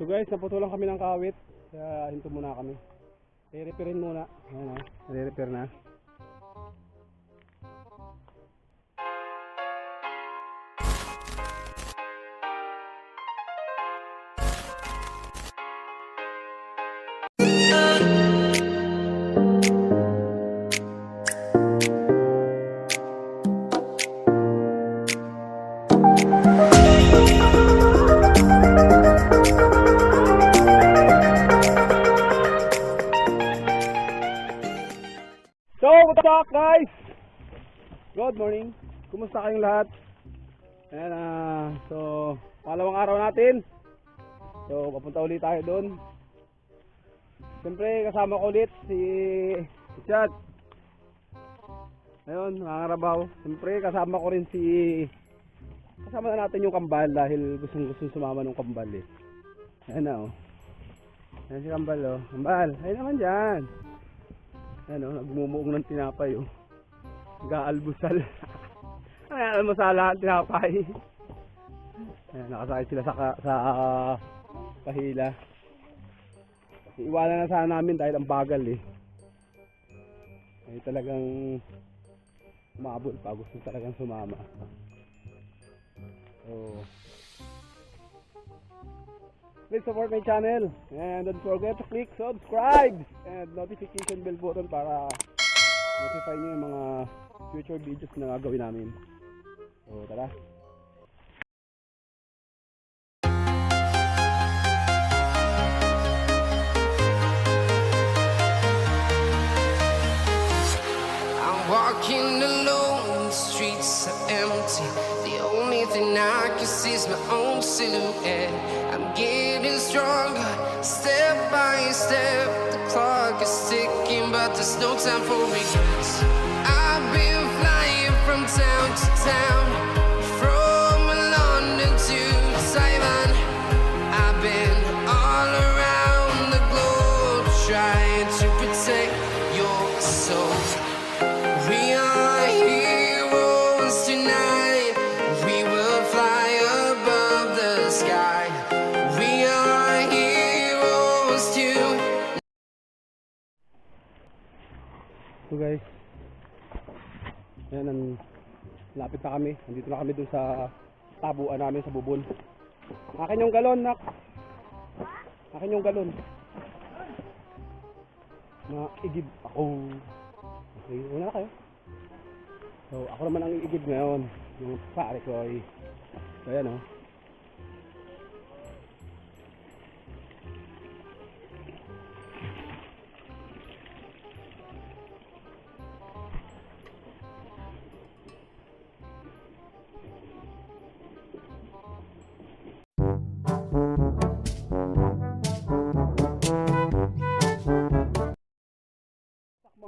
So guys, naputulan kami ng kawit. Kaya hinto muna kami. I-repairin muna. Ayan o, i-repair na. Good morning. Kumusta kayong lahat? Ayan ah, so, pangalawang araw natin. So, papunta ulit tayo doon. Siyempre, kasama ko ulit si Chad. Ayun, nangangarabaw. Siyempre, kasama ko rin si kasama na natin yung kambal dahil gustong gustong sumama ng kambal eh. Ayan na oh. Ayan si kambal oh. Kambal, ayun naman dyan. Ano, nagmumuong ng tinapay oh. Nag-aalmusal. Ay, almusala tinapay. Ayan, nakasakay sila sa, sa ah, kahila. Iwanan na sana namin dahil ang bagal eh. Ay talagang umabot pa. Gusto talagang sumama. So, please support my channel and don't forget to click subscribe and notification bell button para notify niyo yung mga future videos na gagawin namin. So, tara. I'm walking alone, the streets are empty. The only thing I can see is my own silhouette. I'm getting stronger, step by step. The clock is ticking, but there's no time for regrets. From London to Taiwan. I've been all around the globe trying to protect your soul. We are heroes tonight. We will fly above the sky. We are heroes tonight. So guys, yan ang lapit na kami. Nandito na kami dun sa tabuan namin sa bubon. Akin yung galon, nak. Akin yung galon. Na igib ako. Okay, una na kayo. So, ako naman ang iigib ngayon. Yung pare ko ay, so yan oh.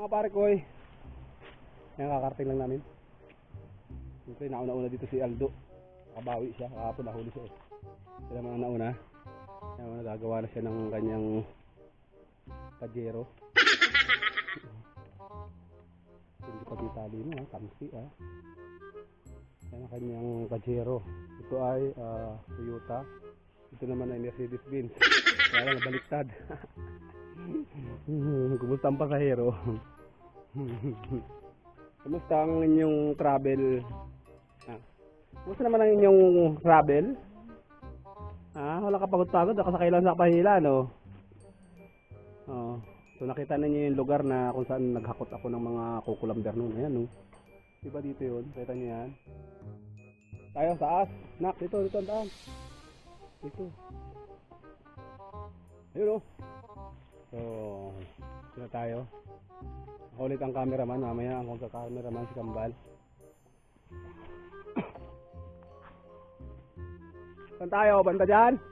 Mga pare ko ay, yan kakarating lang namin. Siyempre, nauna-una dito si Aldo. Nakabawi siya, kahapon nahuli siya eh. Sila mga nauna. Yan, nagagawa na siya ng kanyang pajero. Hindi pa ditali mo ha, tamsi ha. Yan ang kanyang pajero. Ito ay ah, Toyota. Ito naman ay Mercedes Benz. Kaya lang nabaliktad. Kumusta ang pasahero? Kumusta ang inyong travel? Ah. Kumusta naman ang inyong travel? Ah, wala ka pagod-pagod, nakasakay lang sa pahila, no? Oo. So nakita ninyo yung lugar na kung saan naghakot ako ng mga kukulamber noon. Ayan, no? Diba dito yun? Kita niyo yan? Tayo, taas. Nak, dito, dito ang daan. Dito. Ayun, oh. So, sila tayo. Ako ulit ang cameraman. Mamaya ang cameraman si Kambal. Saan tayo? Banda dyan?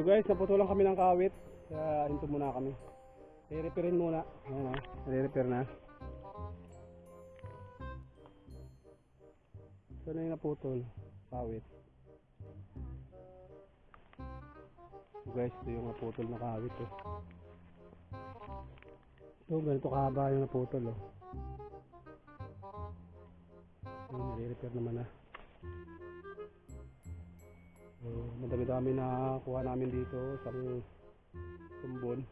So guys, naputulan kami ng kawit. Kaya hinto muna kami. I-repairin muna. Ayan o, i-repair na. So na yung naputol. Kawit. So guys, ito yung naputol na kawit oh. Ito, ganito kahaba yung naputol oh. Ayun, i-repair naman na. So, madami-dami na kuha namin dito sa tumbon.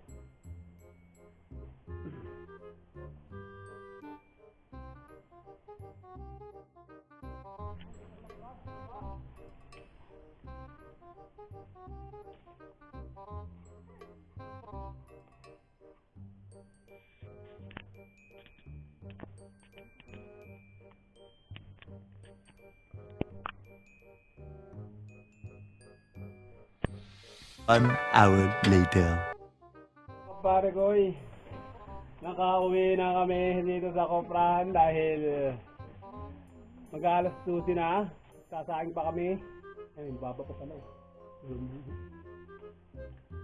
One hour later. Pare koy, nakauwi na kami dito sa Koprahan dahil mag-alas 12 na. Sasaing pa kami. Ay, baba pa pala. oh.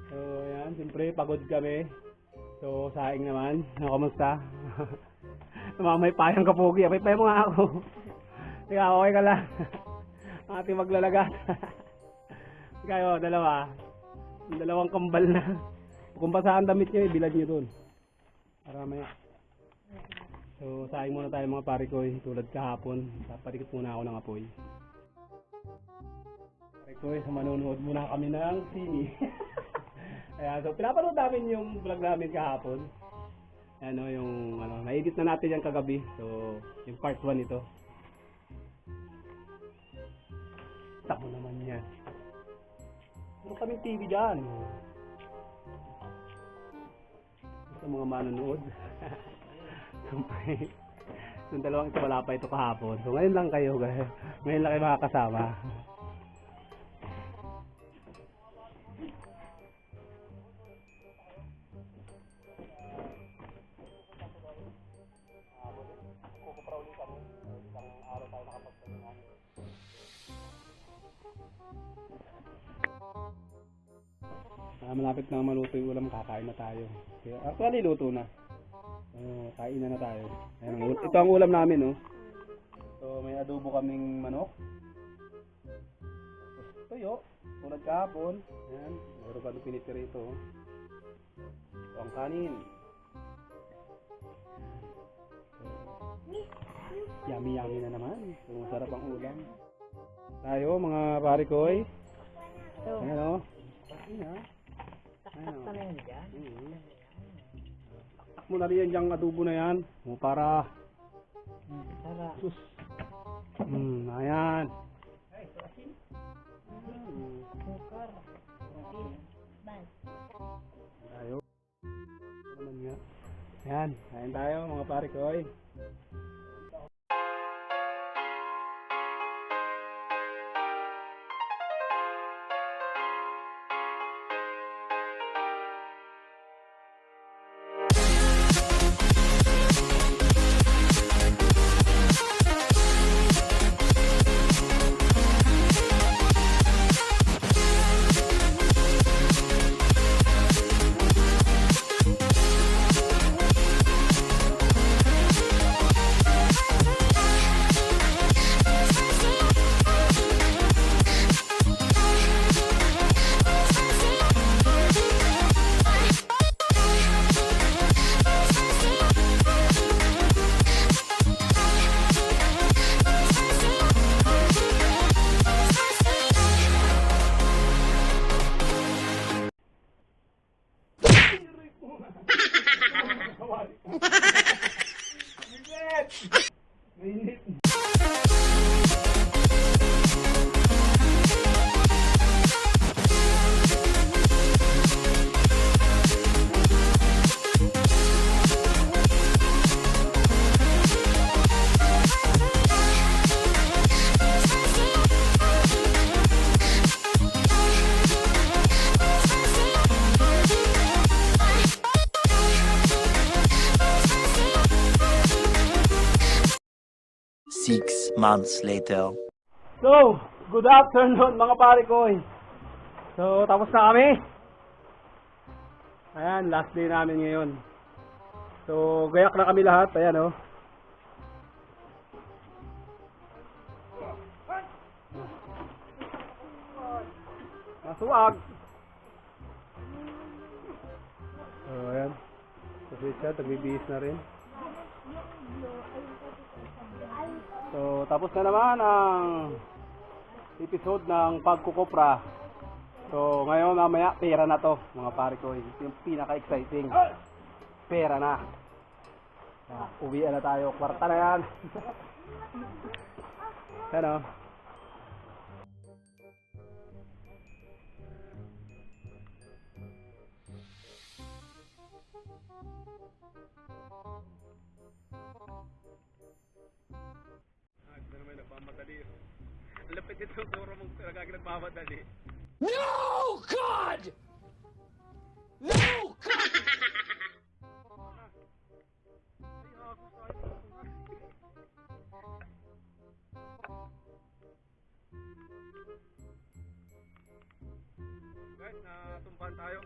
So, yan. Siyempre, pagod kami. So, saing naman. Ano, kamusta? Mamay payang kapugi. May payo mo nga ako. Ikaw, okay ka lang. Ang ating maglalagas. Kayo, dalawa. Yung dalawang kambal na. Kung basa ang damit nyo, ibilad nyo dun. Para maya. So, saing muna tayo mga pare ko, eh, tulad kahapon. Paparikot muna ako ng apoy. Pare ko, eh, manonood muna kami ng sini. Ayan, so pinapanood namin yung vlog namin kahapon. Ano, yung, ano, na-edit na natin yung kagabi. So, yung part 1 ito. Tapo naman yan. Meron kaming TV dyan. Sa mga manonood. Yung dalawang ito wala pa ito kahapon. So ngayon lang kayo. Ngayon lang kayo makakasama. Malapit na maluto yung ulam, kakain na tayo. Kaya, actually, luto na. Oh, kain na na tayo. Ayan, ang ito ang ulam namin, oh. So, may adobo kaming manok. Tapos Tuyo, tulad kahapon. Ayan, meron pa doon pinipirito, oh. Ito ang kanin. So, yummy yummy na naman. So, masarap ang ulam. Tayo, mga pare ko, eh. Ayan, oh. Ayan, ah. Ayan, oh. Mm. Taktak mo na rin yan diyang adobo na yan. O para... Sus. Hmm, ayan. Hmm. Tayo. Ano naman nga. Yan, kain tayo mga pare ko. Oy. Months later. So, good afternoon mga pare ko. So, tapos na kami. Ayan, last day namin ngayon. So, gayak na kami lahat. Ayan, oh. Masuwag. So, ayan. So, Richard, nagbibihis na rin. So, tapos na naman ang episode ng pagkukopra. So, ngayon mamaya, pera na to, mga pare ko. Ito yung pinaka-exciting. Pera na. Ah, uwi na tayo. Kwarta na yan. ano? Ang lapit nito, puro mong nagkagin nagmamadali. Guys, natumpan tayo.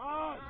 آج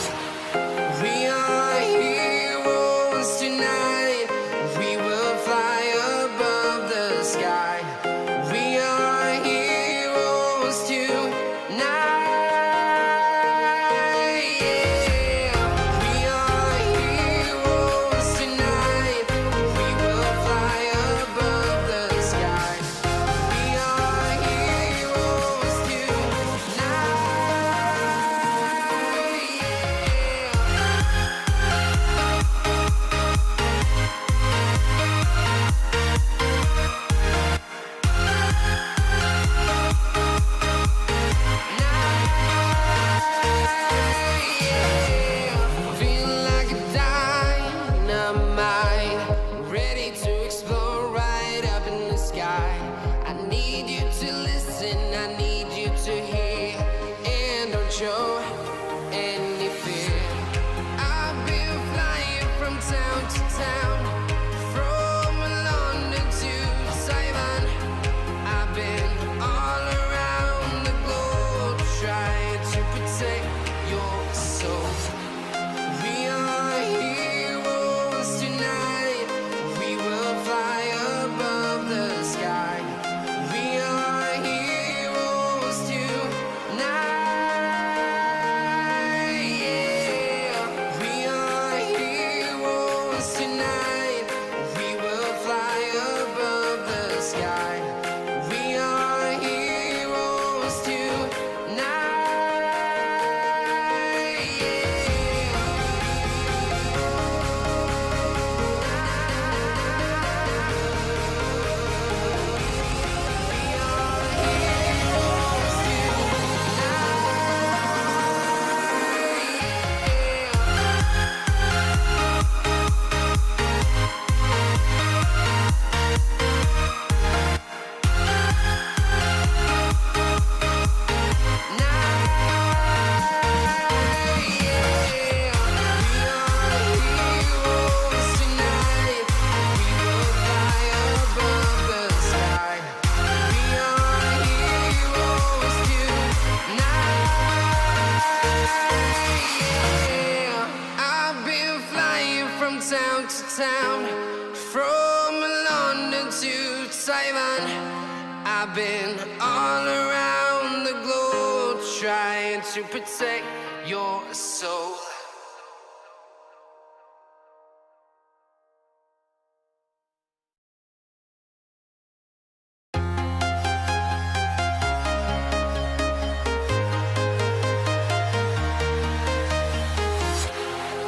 Protect your soul.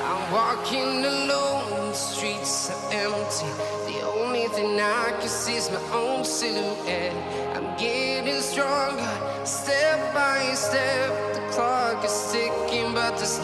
I'm walking alone, the streets are empty. The only thing I can see is my own silhouette. I'm getting stronger,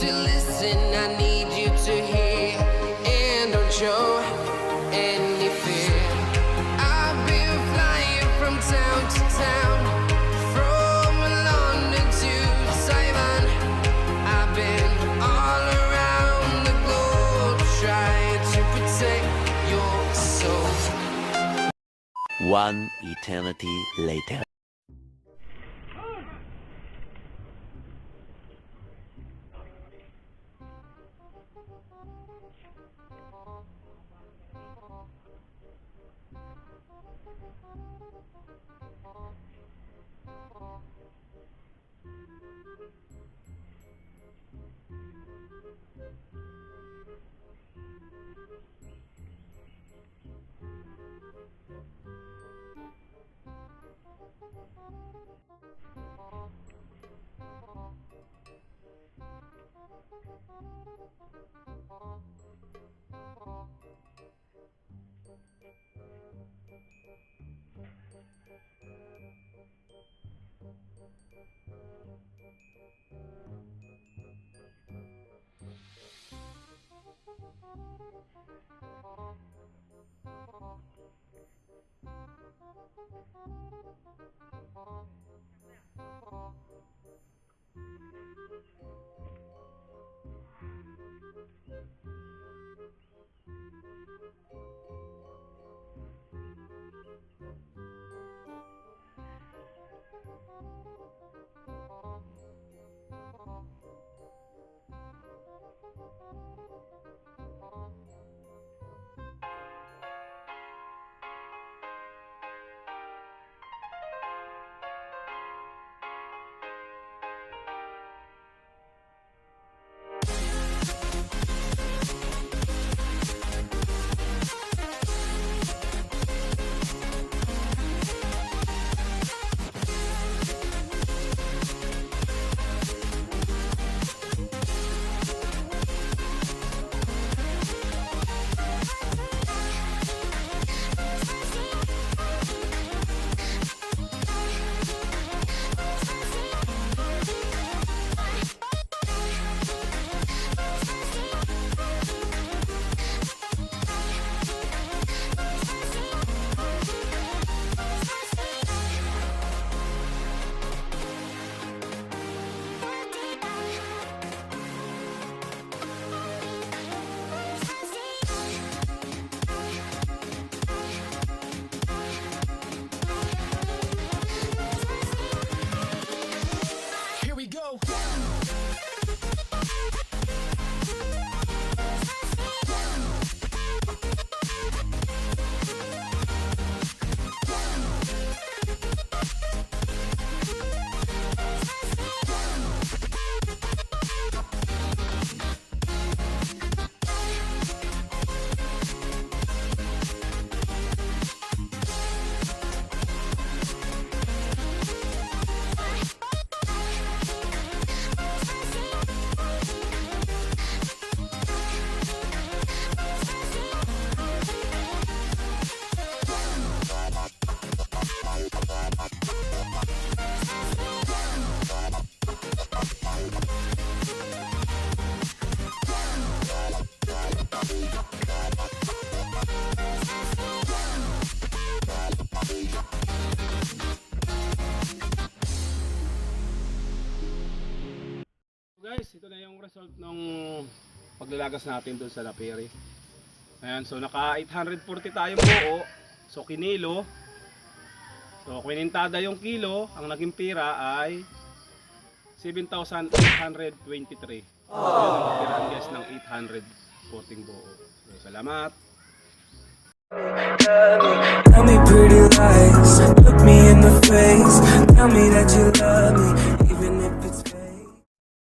to listen, I need you to hear, and don't show any fear. I've been flying from town to town, from London to Taiwan. I've been all around the globe trying to protect your soul. One eternity later. Nung paglalagas natin doon sa Lapere. Ayan, so naka 840 tayong buo. So kinilo. So kwinintada yung kilo, ang naging pira ay 7,823. So, ang natirahan guys ng 840 buo. So, salamat. Tell me pretty lies, look me in the face. Tell me that you love me,